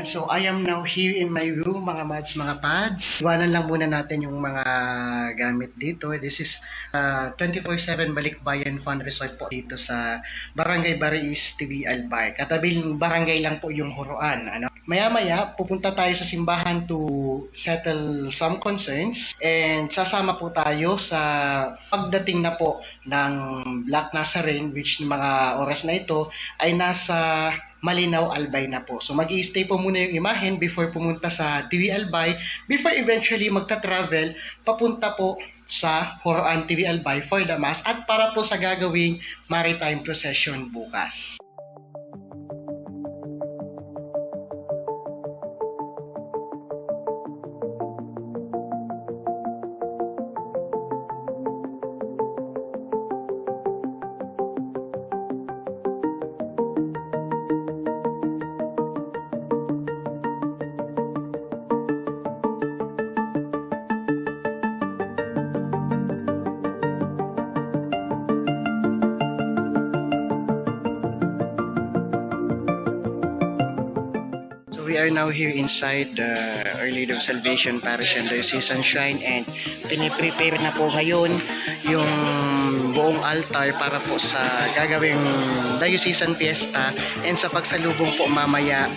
Ayan, so I am now here in my room, mga mads, mga pads. Iwanan lang muna natin yung mga gamit dito. This is uh, 24-7 Balikbayan Fund Resort po dito sa Barangay Bariis, TV Albay. Katabil barangay lang po yung Horoan. Ano? Maya-maya, pupunta tayo sa simbahan to settle some concerns and sasama po tayo sa pagdating na po ng Black Nazarene which mga oras na ito ay nasa Malinaw Albay na po. So mag stay po muna yung imahen before pumunta sa TV Albay before eventually magta-travel papunta po sa Horoan TV Albay for the Mass at para po sa gagawing maritime procession bukas. We are now here inside the Our Lady of Salvation Parish and Diocesan Shrine and piniprepare na po ngayon yung buong altar para po sa gagawing Diocesan Fiesta and sa pagsalubong po mamaya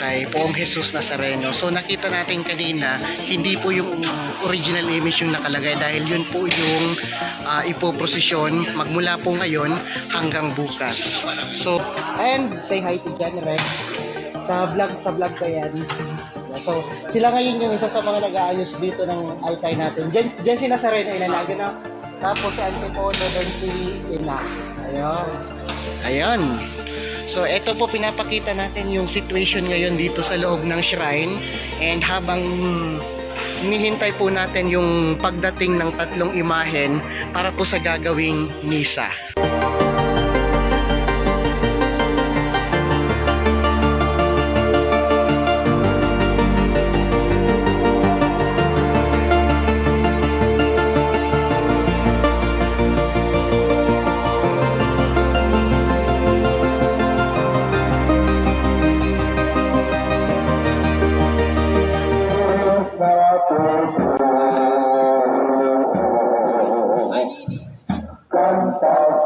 kay Poong Jesus Nazareno. So nakita natin kanina, hindi po yung original image yung nakalagay dahil yun po yung uh, ipoprosesyon magmula po ngayon hanggang bukas. So, and say hi to Jan Rex sa vlog sa vlog ko yan. So, sila ngayon yung isa sa mga nag-aayos dito ng altar natin. Diyan, diyan si Nazareno inalaga na. Tapos si Antipono, then si Ina. Ayun. Ayun. So, ito po pinapakita natin yung situation ngayon dito sa loob ng shrine. And habang hinihintay po natin yung pagdating ng tatlong imahen para po sa gagawing misa. Turog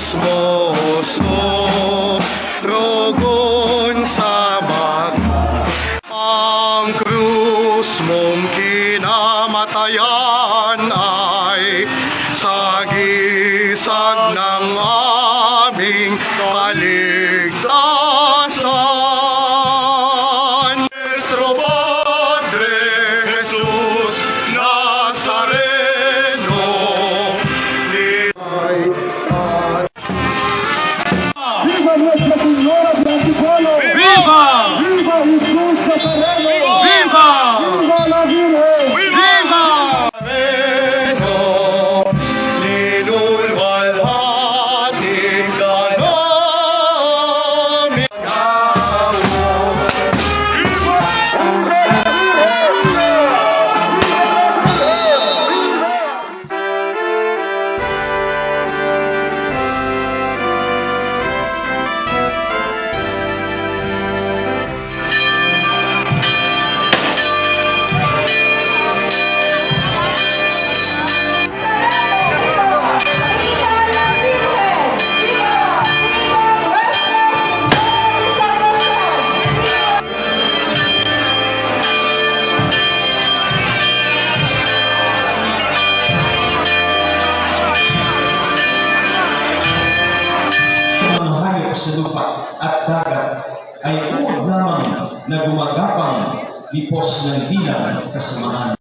Anibotos mo so Rogon sa baga Ang krus mong kinamatayan ay sa lupa at dagat ay uod lamang na gumagapang lipos ng bilang kasamaan.